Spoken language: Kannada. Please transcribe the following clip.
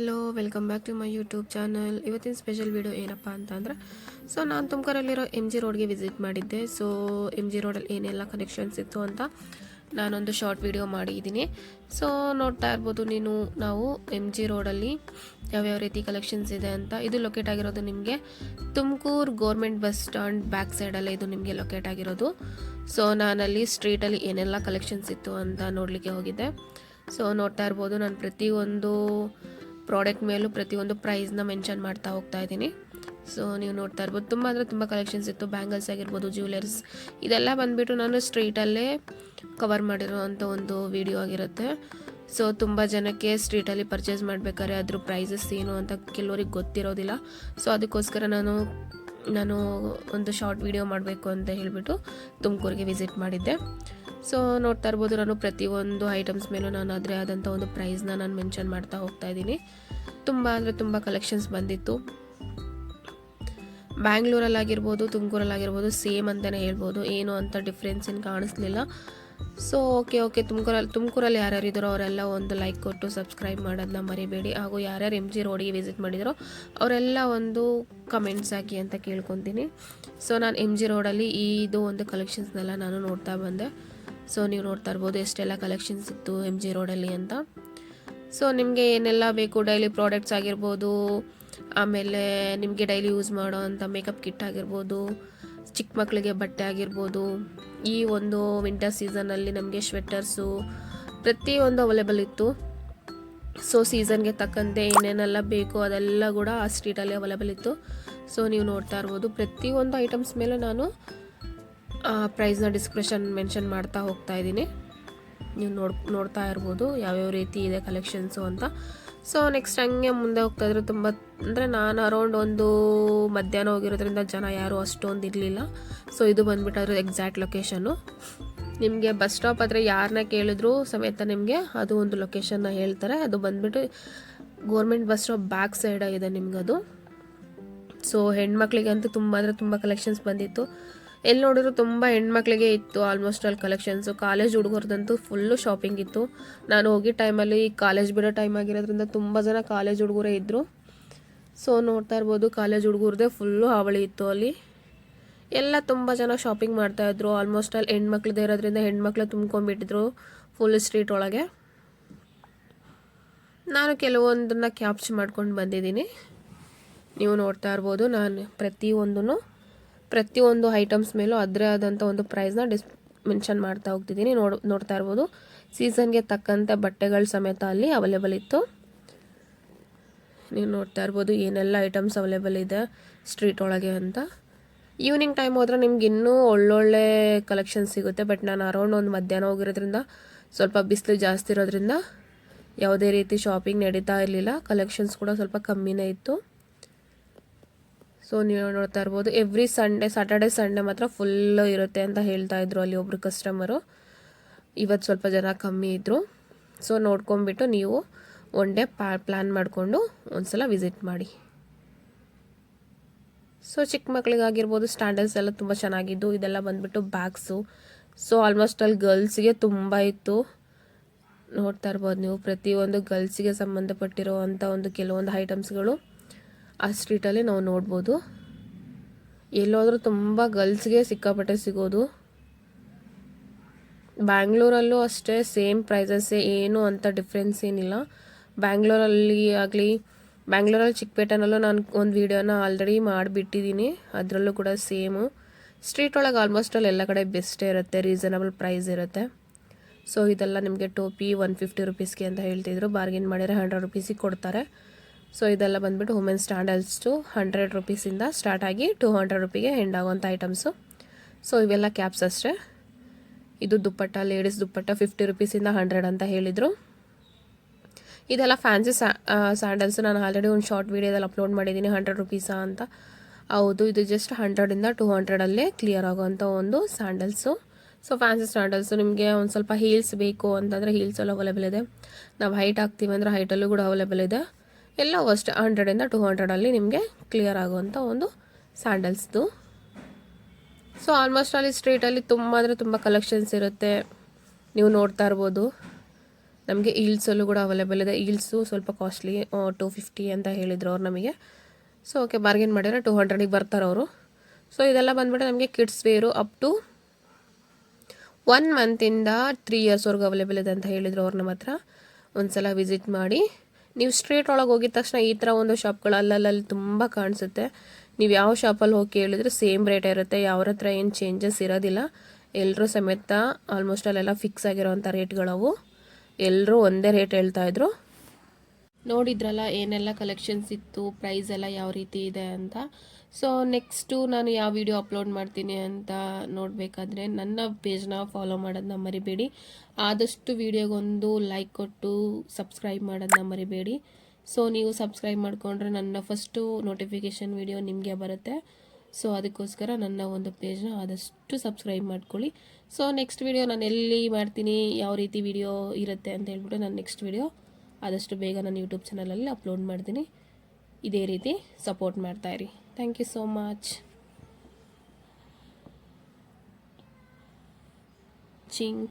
Hello welcome back to my YouTube channel ಇವತ್ತಿನ ಸ್ಪೆಷಲ್ ವಿಡಿಯೋ ಏನಪ್ಪ ಅಂತಂದ್ರೆ ಸೊ ನಾನು ತುಮಕೂರಲ್ಲಿರೋ ಎಂ ಜಿ ರೋಡ್ಗೆ ವಿಸಿಟ್ ಮಾಡಿದ್ದೆ. ಸೊ ಎಂ ಜಿ ರೋಡಲ್ಲಿ ಏನೆಲ್ಲ ಕನೆಕ್ಷನ್ಸ್ ಇತ್ತು ಅಂತ ನಾನೊಂದು ಶಾರ್ಟ್ ವಿಡಿಯೋ ಮಾಡಿದ್ದೀನಿ. ಸೊ ನೋಡ್ತಾ ಇರ್ಬೋದು ನೀನು, ನಾವು ಎಂ ಜಿ ರೋಡಲ್ಲಿ ಯಾವ್ಯಾವ ರೀತಿ ಕಲೆಕ್ಷನ್ಸ್ ಇದೆ ಅಂತ. ಇದು ಲೊಕೇಟ್ ಆಗಿರೋದು ನಿಮಗೆ Tumakuru government bus stand back ಸೈಡಲ್ಲೇ ಇದು ನಿಮಗೆ ಲೊಕೇಟ್ ಆಗಿರೋದು. ಸೊ ನಾನಲ್ಲಿ ಸ್ಟ್ರೀಟಲ್ಲಿ ಏನೆಲ್ಲ ಕಲೆಕ್ಷನ್ಸ್ ಇತ್ತು ಅಂತ ನೋಡಲಿಕ್ಕೆ ಹೋಗಿದ್ದೆ. ಸೊ ನೋಡ್ತಾ ಇರ್ಬೋದು, ನಾನು ಪ್ರತಿಯೊಂದು ಪ್ರಾಡಕ್ಟ್ ಮೇಲೂ ಪ್ರತಿಯೊಂದು ಪ್ರೈಸ್ನ ಮೆನ್ಷನ್ ಮಾಡ್ತಾ ಹೋಗ್ತಾ ಇದ್ದೀನಿ. ಸೊ ನೀವು ನೋಡ್ತಾ ಇರ್ಬೋದು. ತುಂಬ ಅಂದರೆ ತುಂಬ ಕಲೆಕ್ಷನ್ಸ್ ಇತ್ತು. ಬ್ಯಾಂಗಲ್ಸ್ ಆಗಿರ್ಬೋದು ಜ್ಯುವೆಲರ್ಸ್ ಇದೆಲ್ಲ ಬಂದುಬಿಟ್ಟು ನಾನು ಸ್ಟ್ರೀಟಲ್ಲೇ ಕವರ್ ಮಾಡಿರೋ ಒಂದು ವಿಡಿಯೋ ಆಗಿರುತ್ತೆ. ಸೊ ತುಂಬ ಜನಕ್ಕೆ ಸ್ಟ್ರೀಟಲ್ಲಿ ಪರ್ಚೇಸ್ ಮಾಡಬೇಕಾದ್ರೆ ಅದ್ರ ಪ್ರೈಸಸ್ ಏನು ಅಂತ ಕೆಲವರಿಗೆ ಗೊತ್ತಿರೋದಿಲ್ಲ. ಸೊ ಅದಕ್ಕೋಸ್ಕರ ನಾನು ನಾನು ಒಂದು ಶಾರ್ಟ್ ವಿಡಿಯೋ ಮಾಡಬೇಕು ಅಂತ ಹೇಳಿಬಿಟ್ಟು ತುಮಕೂರಿಗೆ ವಿಸಿಟ್ ಮಾಡಿದ್ದೆ. ಸೊ ನೋಡ್ತಾ ಇರ್ಬೋದು, ನಾನು ಪ್ರತಿಯೊಂದು ಐಟಮ್ಸ್ ಮೇಲೂ ನಾನು ಅದರೇ ಆದಂಥ ಒಂದು ಪ್ರೈಸ್ನ ನಾನು ಮೆನ್ಷನ್ ಮಾಡ್ತಾ ಹೋಗ್ತಾ ಇದ್ದೀನಿ. ತುಂಬ ಅಂದರೆ ತುಂಬ ಕಲೆಕ್ಷನ್ಸ್ ಬಂದಿತ್ತು. ಬ್ಯಾಂಗ್ಳೂರಲ್ಲಾಗಿರ್ಬೋದು ತುಮಕೂರಲ್ಲಾಗಿರ್ಬೋದು ಸೇಮ್ ಅಂತಲೇ ಹೇಳ್ಬೋದು. ಏನು ಅಂತ ಡಿಫ್ರೆನ್ಸ್ ಏನು ಕಾಣಿಸ್ಲಿಲ್ಲ. ಸೊ ಓಕೆ ಓಕೆ ತುಮಕೂರಲ್ಲಿ ತುಮಕೂರಲ್ಲಿ ಯಾರ್ಯಾರು ಇದ್ದಾರೋ ಅವರೆಲ್ಲ ಒಂದು ಲೈಕ್ ಕೊಟ್ಟು ಸಬ್ಸ್ಕ್ರೈಬ್ ಮಾಡೋದನ್ನ ಮರಿಬೇಡಿ. ಹಾಗೂ ಯಾರ್ಯಾರು ಎಂ ಜಿ ರೋಡಿಗೆ ವಿಸಿಟ್ ಮಾಡಿದರೋ ಅವರೆಲ್ಲ ಒಂದು ಕಮೆಂಟ್ಸ್ ಹಾಕಿ ಅಂತ ಕೇಳ್ಕೊತೀನಿ. ಸೊ ನಾನು ಎಂ ಜಿ ರೋಡಲ್ಲಿ ಇದು ಒಂದು ಕಲೆಕ್ಷನ್ಸ್ನೆಲ್ಲ ನಾನು ನೋಡ್ತಾ ಬಂದೆ. ಸೊ ನೀವು ನೋಡ್ತಾ ಇರ್ಬೋದು, ಎಷ್ಟೆಲ್ಲ ಕಲೆಕ್ಷನ್ಸ್ ಇತ್ತು ಎಂ ಜಿ ರೋಡಲ್ಲಿ ಅಂತ. ಸೊ ನಿಮಗೆ ಏನೆಲ್ಲ ಬೇಕು? ಡೈಲಿ ಪ್ರಾಡಕ್ಟ್ಸ್ ಆಗಿರ್ಬೋದು, ಆಮೇಲೆ ನಿಮಗೆ ಡೈಲಿ ಯೂಸ್ ಮಾಡೋ ಅಂಥ ಮೇಕಪ್ ಕಿಟ್ ಆಗಿರ್ಬೋದು, ಚಿಕ್ಕ ಮಕ್ಕಳಿಗೆ ಬಟ್ಟೆ ಆಗಿರ್ಬೋದು, ಈ ಒಂದು ವಿಂಟರ್ ಸೀಸನಲ್ಲಿ ನಮಗೆ ಸ್ವೆಟರ್ಸು ಪ್ರತಿಯೊಂದು ಅವೈಲೇಬಲ್ ಇತ್ತು. ಸೊ ಸೀಸನ್ಗೆ ತಕ್ಕಂತೆ ಏನೇನೆಲ್ಲ ಬೇಕು ಅದೆಲ್ಲ ಕೂಡ ಆ ಸ್ಟ್ರೀಟಲ್ಲಿ ಅವೈಲೇಬಲ್ ಇತ್ತು. ಸೊ ನೀವು ನೋಡ್ತಾ ಇರ್ಬೋದು ಪ್ರತಿಯೊಂದು ಐಟಮ್ಸ್ ಮೇಲೆ ನಾನು ಪ್ರೈಸ್ನ ಡಿಸ್ಕ್ರಿಪ್ಷನ್ ಮೆನ್ಷನ್ ಮಾಡ್ತಾ ಹೋಗ್ತಾ ಇದ್ದೀನಿ. ನೀವು ನೋಡ್, ನೋಡ್ತಾ ಇರ್ಬೋದು ಯಾವ್ಯಾವ ರೀತಿ ಇದೆ ಕಲೆಕ್ಷನ್ಸು ಅಂತ. ಸೊ ನೆಕ್ಸ್ಟ್ ಹಂಗೆ ಮುಂದೆ ಹೋಗ್ತಾ ಇದ್ರೆ ತುಂಬ, ಅಂದರೆ ನಾನು ಅರೌಂಡ್ ಒಂದು ಮಧ್ಯಾಹ್ನ ಹೋಗಿರೋದ್ರಿಂದ ಜನ ಯಾರೂ ಅಷ್ಟೊಂದು ಇರಲಿಲ್ಲ. ಸೊ ಇದು ಬಂದ್ಬಿಟ್ಟು ಎಕ್ಸಾಕ್ಟ್ ಲೊಕೇಶನ್ನು ನಿಮಗೆ ಬಸ್ ಸ್ಟಾಪ್ ಹತ್ರ ಯಾರನ್ನ ಕೇಳಿದ್ರು ಸಮೇತ ನಿಮಗೆ ಅದು ಒಂದು ಲೊಕೇಶನ್ನ ಹೇಳ್ತಾರೆ. ಅದು ಬಂದ್ಬಿಟ್ಟು government bus stop back side ಇದೆ ನಿಮ್ಗದು. ಸೊ ಹೆಣ್ಮಕ್ಳಿಗಂತೂ ತುಂಬ, ಅಂದರೆ ತುಂಬ ಕಲೆಕ್ಷನ್ಸ್ ಬಂದಿತ್ತು. ಎಲ್ಲಿ ನೋಡಿದ್ರು ತುಂಬ ಹೆಣ್ಮಕ್ಳಿಗೆ ಇತ್ತು ಆಲ್ಮೋಸ್ಟ್ ಅಲ್ಲಿ ಕಲೆಕ್ಷನ್ಸು ಕಾಲೇಜ್ ಹುಡುಗರದಂತೂ ಫುಲ್ಲು ಶಾಪಿಂಗ್ ಇತ್ತು. ನಾನು ಹೋಗಿ ಟೈಮಲ್ಲಿ ಕಾಲೇಜ್ ಬಿಡೋ ಟೈಮ್ ಆಗಿರೋದ್ರಿಂದ ತುಂಬ ಜನ ಕಾಲೇಜ್ ಹುಡುಗರೇ ಇದ್ದರು ಸೊ ನೋಡ್ತಾ ಇರ್ಬೋದು, ಕಾಲೇಜ್ ಹುಡುಗರದೇ ಫುಲ್ಲು ಹಾವಳಿ ಇತ್ತು ಅಲ್ಲಿ. ಎಲ್ಲ ತುಂಬ ಜನ ಶಾಪಿಂಗ್ ಮಾಡ್ತಾಯಿದ್ರು ಆಲ್ಮೋಸ್ಟ್ ಅಲ್ಲಿ ಹೆಣ್ಮಕ್ಳದೇ ಇರೋದ್ರಿಂದ ಹೆಣ್ಮಕ್ಳು ತುಂಬ್ಕೊಂಡ್ಬಿಟ್ಟಿದ್ರು ಫುಲ್ ಸ್ಟ್ರೀಟ್ ಒಳಗೆ. ನಾನು ಕೆಲವೊಂದನ್ನು ಕ್ಯಾಪ್ಚ್ ಮಾಡ್ಕೊಂಡು ಬಂದಿದ್ದೀನಿ. ನೀವು ನೋಡ್ತಾ ಇರ್ಬೋದು, ನಾನು ಪ್ರತಿಯೊಂದೂ ಪ್ರತಿಯೊಂದು ಐಟಮ್ಸ್ ಮೇಲೂ ಅದರೇ ಆದಂಥ ಒಂದು ಪ್ರೈಸ್ನ ಡಿಸ್ ಮೆನ್ಷನ್ ಮಾಡ್ತಾ ಹೋಗ್ತಿದ್ದೀನಿ ನೋಡ್ ನೋಡ್ತಾ ಇರ್ಬೋದು. ಸೀಸನ್ಗೆ ತಕ್ಕಂತೆ ಬಟ್ಟೆಗಳ ಸಮೇತ ಅಲ್ಲಿ ಅವೈಲೇಬಲ್ ಇತ್ತು. ನೀವು ನೋಡ್ತಾ ಇರ್ಬೋದು ಏನೆಲ್ಲ ಐಟಮ್ಸ್ ಅವೈಲೇಬಲ್ ಇದೆ ಸ್ಟ್ರೀಟ್ ಒಳಗೆ ಅಂತ. ಈವ್ನಿಂಗ್ ಟೈಮ್ ಹೋದ್ರೆ ನಿಮ್ಗೆ ಇನ್ನೂ ಒಳ್ಳೊಳ್ಳೆ ಕಲೆಕ್ಷನ್ ಸಿಗುತ್ತೆ. ಬಟ್ ನಾನು ಅರೌಂಡ್ ಒಂದು ಮಧ್ಯಾಹ್ನ ಹೋಗಿರೋದ್ರಿಂದ ಸ್ವಲ್ಪ ಬಿಸಿಲು ಜಾಸ್ತಿ ಇರೋದ್ರಿಂದ ಯಾವುದೇ ರೀತಿ ಶಾಪಿಂಗ್ ನಡೀತಾ ಇರಲಿಲ್ಲ. ಕಲೆಕ್ಷನ್ಸ್ ಕೂಡ ಸ್ವಲ್ಪ ಕಮ್ಮಿನೇ ಇತ್ತು. ಸೊ ನೀವು ನೋಡ್ತಾ ಇರ್ಬೋದು ಎವ್ರಿ ಸಂಡೇ ಸಾಟರ್ಡೆ ಸಂಡೇ ಮಾತ್ರ ಫುಲ್ಲು ಇರುತ್ತೆ ಅಂತ ಹೇಳ್ತಾ ಇದ್ರು ಅಲ್ಲಿ ಒಬ್ರು ಕಸ್ಟಮರು ಇವತ್ತು ಸ್ವಲ್ಪ ಜನ ಕಮ್ಮಿ ಇದ್ದರು ಸೊ ನೋಡ್ಕೊಂಬಿಟ್ಟು ನೀವು ಒನ್ ಡೇ ಪ್ಯಾ ಪ್ಲ್ಯಾನ್ ಮಾಡಿಕೊಂಡು ಒಂದ್ಸಲ ವಿಸಿಟ್ ಮಾಡಿ. ಸೊ ಚಿಕ್ಕ ಮಕ್ಕಳಿಗಾಗಿರ್ಬೋದು ಸ್ಟ್ಯಾಂಡರ್ಡ್ಸ್ ಎಲ್ಲ ತುಂಬ ಚೆನ್ನಾಗಿದ್ದು, ಇದೆಲ್ಲ ಬಂದ್ಬಿಟ್ಟು ಬ್ಯಾಗ್ಸು ಸೊ ಆಲ್ಮೋಸ್ಟ್ ಅಲ್ಲಿ ಗರ್ಲ್ಸ್ಗೆ ತುಂಬ ಇತ್ತು. ನೋಡ್ತಾ ಇರ್ಬೋದು ನೀವು, ಪ್ರತಿಯೊಂದು ಗರ್ಲ್ಸಿಗೆ ಸಂಬಂಧಪಟ್ಟಿರೋ ಅಂಥ ಒಂದು ಕೆಲವೊಂದು ಐಟಮ್ಸ್ಗಳು ಆ ಸ್ಟ್ರೀಟಲ್ಲಿ ನಾವು ನೋಡ್ಬೋದು. ಎಲ್ಲೋದ್ರೂ ತುಂಬ ಗರ್ಲ್ಸ್ಗೆ ಸಿಕ್ಕಾಪಟ್ಟೆ ಸಿಗೋದು. ಬ್ಯಾಂಗ್ಳೂರಲ್ಲೂ ಅಷ್ಟೇ ಸೇಮ್ ಪ್ರೈಸಸ್ಸೇ ಏನು ಅಂತ ಡಿಫ್ರೆನ್ಸ್ ಏನಿಲ್ಲ. ಬ್ಯಾಂಗ್ಳೂರಲ್ಲಿ ಆಗಲಿ, ಬ್ಯಾಂಗ್ಳೂರಲ್ಲಿ ಚಿಕ್ಕಪೇಟೆನಲ್ಲೂ ನಾನು ಒಂದು ವೀಡಿಯೋನ ಆಲ್ರೆಡಿ ಮಾಡಿಬಿಟ್ಟಿದ್ದೀನಿ ಅದರಲ್ಲೂ ಕೂಡ ಸೇಮು ಸ್ಟ್ರೀಟ್ ಒಳಗೆ ಆಲ್ಮೋಸ್ಟ್ ಅಲ್ಲಿ ಎಲ್ಲ ಕಡೆ ಬೆಸ್ಟೇ ಇರುತ್ತೆ ರೀಸನಬಲ್ ಪ್ರೈಸ್ ಇರುತ್ತೆ. ಸೊ ಇದೆಲ್ಲ ನಿಮಗೆ ಟೋಪಿ ಒನ್ ಫಿಫ್ಟಿ ರುಪೀಸ್ಗೆ ಅಂತ ಹೇಳ್ತಿದ್ರು. ಬಾರ್ಗಿನ್ ಮಾಡಿದರೆ ಹಂಡ್ರೆಡ್ ರುಪೀಸಿಗೆ ಕೊಡ್ತಾರೆ. ಸೊ ಇದೆಲ್ಲ ಬಂದುಬಿಟ್ಟು ವುಮೆನ್ ಸ್ಟ್ಯಾಂಡಲ್ಸ್ಟು ಹಂಡ್ರೆಡ್ ರುಪೀಸಿಂದ ಸ್ಟಾರ್ಟ್ ಆಗಿ ಟೂ ಹಂಡ್ರೆಡ್ ರುಪಿಗೆ ಎಂಡ್ ಆಗುವಂಥ ಐಟಮ್ಸು ಸೊ ಇವೆಲ್ಲ ಕ್ಯಾಪ್ಸ್ ಅಷ್ಟೇ. ಇದು ದುಪ್ಪಟ್ಟ ಲೇಡೀಸ್ ದುಪ್ಪಟ್ಟ ಫಿಫ್ಟಿ ರುಪೀಸಿಂದ ಹಂಡ್ರೆಡ್ ಅಂತ ಹೇಳಿದರು. ಇದೆಲ್ಲ ಫ್ಯಾನ್ಸಿ ಸ್ಯಾಂಡಲ್ಸ್ ನಾನು ಆಲ್ರೆಡಿ ಒಂದು ಶಾರ್ಟ್ ವೀಡಿಯೋದಲ್ಲಿ ಅಪ್ಲೋಡ್ ಮಾಡಿದ್ದೀನಿ ಹಂಡ್ರೆಡ್ ರುಪೀಸಾ ಅಂತ. ಹೌದು, ಇದು ಜಸ್ಟ್ ಹಂಡ್ರೆಡಿಂದ ಟೂ ಹಂಡ್ರೆಡಲ್ಲೇ ಕ್ಲಿಯರ್ ಆಗೋವಂಥ ಒಂದು ಸ್ಯಾಂಡಲ್ಸು ಸೊ ಫ್ಯಾನ್ಸಿ ಸ್ಟ್ಯಾಂಡಲ್ಸು ನಿಮಗೆ ಒಂದು ಸ್ವಲ್ಪ ಹೀಲ್ಸ್ ಬೇಕು ಅಂತಂದರೆ ಹೀಲ್ಸಲ್ಲಿ ಅವೈಲೇಬಲ್ ಇದೆ. ನಾವು ಹೈಟ್ ಹಾಕ್ತೀವಿ ಅಂದರೆ ಹೈಟಲ್ಲೂ ಕೂಡ ಅವೈಲೇಬಲ್ ಇದೆ. ಎಲ್ಲವೂ ಅಷ್ಟೇ ಹಂಡ್ರೆಡಿಂದ ಟು ಹಂಡ್ರೆಡಲ್ಲಿ ನಿಮಗೆ ಕ್ಲಿಯರ್ ಆಗುವಂಥ ಒಂದು ಸ್ಯಾಂಡಲ್ಸ್ದು ಸೊ ಆಲ್ಮೋಸ್ಟ್ ಅಲ್ಲಿ ಸ್ಟ್ರೀಟಲ್ಲಿ ತುಂಬ ಅಂದರೆ ತುಂಬ ಕಲೆಕ್ಷನ್ಸ್ ಇರುತ್ತೆ. ನೀವು ನೋಡ್ತಾ ಇರ್ಬೋದು. ನಮಗೆ ಈಲ್ಸಲ್ಲೂ ಕೂಡ ಅವೈಲೇಬಲ್ ಇದೆ. ಈಲ್ಸು ಸ್ವಲ್ಪ ಕಾಸ್ಟ್ಲಿ ಟೂ ಫಿಫ್ಟಿ ಅಂತ ಹೇಳಿದ್ರು ಅವ್ರು ನಮಗೆ. ಸೊ ಓಕೆ ಬಾರ್ಗೇನ್ ಮಾಡಿದರೆ ಟು ಹಂಡ್ರೆಡಿಗೆ ಬರ್ತಾರೆ ಅವರು. ಸೊ ಇದೆಲ್ಲ ಬಂದ್ಬಿಟ್ಟು ನಮಗೆ kids wear up to one ಮಂತಿಂದ three ಇಯರ್ಸ್ವರೆಗೂ ಅವೈಲೇಬಲ್ ಇದೆ ಅಂತ ಹೇಳಿದರು ಅವ್ರು ನಮ್ಮ ಹತ್ರ. ಒಂದ್ಸಲ ವಿಸಿಟ್ ಮಾಡಿ. ನೀವು ಸ್ಟ್ರೀಟ್ ಒಳಗೆ ಹೋಗಿದ ತಕ್ಷಣ ಈ ಥರ ಒಂದು ಶಾಪ್ಗಳು ಅಲ್ಲಲ್ಲಲ್ಲಿ ತುಂಬ ಕಾಣಿಸುತ್ತೆ. ನೀವು ಯಾವ ಶಾಪಲ್ಲಿ ಹೋಗಿ ಕೇಳಿದ್ರೆ ಸೇಮ್ ರೇಟ್ ಇರುತ್ತೆ. ಯಾವ್ರ ಹತ್ರ ಏನು ಚೇಂಜಸ್ ಇರೋದಿಲ್ಲ. ಎಲ್ಲರೂ ಸಮೇತ ಆಲ್ಮೋಸ್ಟ್ ಅಲ್ಲೆಲ್ಲ ಫಿಕ್ಸ್ ಆಗಿರೋವಂಥ ರೇಟ್ಗಳವು ಎಲ್ಲರೂ ಒಂದೇ ರೇಟ್ ಹೇಳ್ತಾಯಿದ್ರು ನೋಡಿದ್ರಲ್ಲ, ಏನೆಲ್ಲ ಕಲೆಕ್ಷನ್ಸ್ ಇತ್ತು ಪ್ರೈಸ್ ಎಲ್ಲ ಯಾವ ರೀತಿ ಇದೆ ಅಂತ. ಸೊ ನೆಕ್ಸ್ಟು ನಾನು ಯಾವ ವಿಡಿಯೋ ಅಪ್ಲೋಡ್ ಮಾಡ್ತೀನಿ ಅಂತ ನೋಡಬೇಕಾದ್ರೆ, ನನ್ನ ಪೇಜ್ನ ಫಾಲೋ ಮಾಡೋದನ್ನ ಮರಿಬೇಡಿ. ಆದಷ್ಟು ವಿಡಿಯೋಗೊಂದು ಲೈಕ್ ಕೊಟ್ಟು ಸಬ್ಸ್ಕ್ರೈಬ್ ಮಾಡೋದನ್ನ ಮರಿಬೇಡಿ. ಸೊ ನೀವು ಸಬ್ಸ್ಕ್ರೈಬ್ ಮಾಡಿಕೊಂಡ್ರೆ ನನ್ನ ಫಸ್ಟು ನೋಟಿಫಿಕೇಷನ್ ವಿಡಿಯೋ ನಿಮಗೆ ಬರುತ್ತೆ. ಸೊ ಅದಕ್ಕೋಸ್ಕರ ನನ್ನ ಒಂದು ಪೇಜ್ನ ಆದಷ್ಟು ಸಬ್ಸ್ಕ್ರೈಬ್ ಮಾಡ್ಕೊಳ್ಳಿ. ಸೊ ನೆಕ್ಸ್ಟ್ ವಿಡಿಯೋ ನಾನು ಎಲ್ಲಿ ಮಾಡ್ತೀನಿ, ಯಾವ ರೀತಿ ವಿಡಿಯೋ ಇರುತ್ತೆ ಅಂತ ಹೇಳ್ಬಿಟ್ಟು ನಾನು ನೆಕ್ಸ್ಟ್ ವಿಡಿಯೋ ಆದಷ್ಟು ಬೇಗ ನಾನು ಯೂಟ್ಯೂಬ್ ಚಾನಲಲ್ಲಿ ಅಪ್ಲೋಡ್ ಮಾಡ್ತೀನಿ. ಇದೇ ರೀತಿ ಸಪೋರ್ಟ್ ಮಾಡ್ತಾಯಿರಿ thank you so much Ching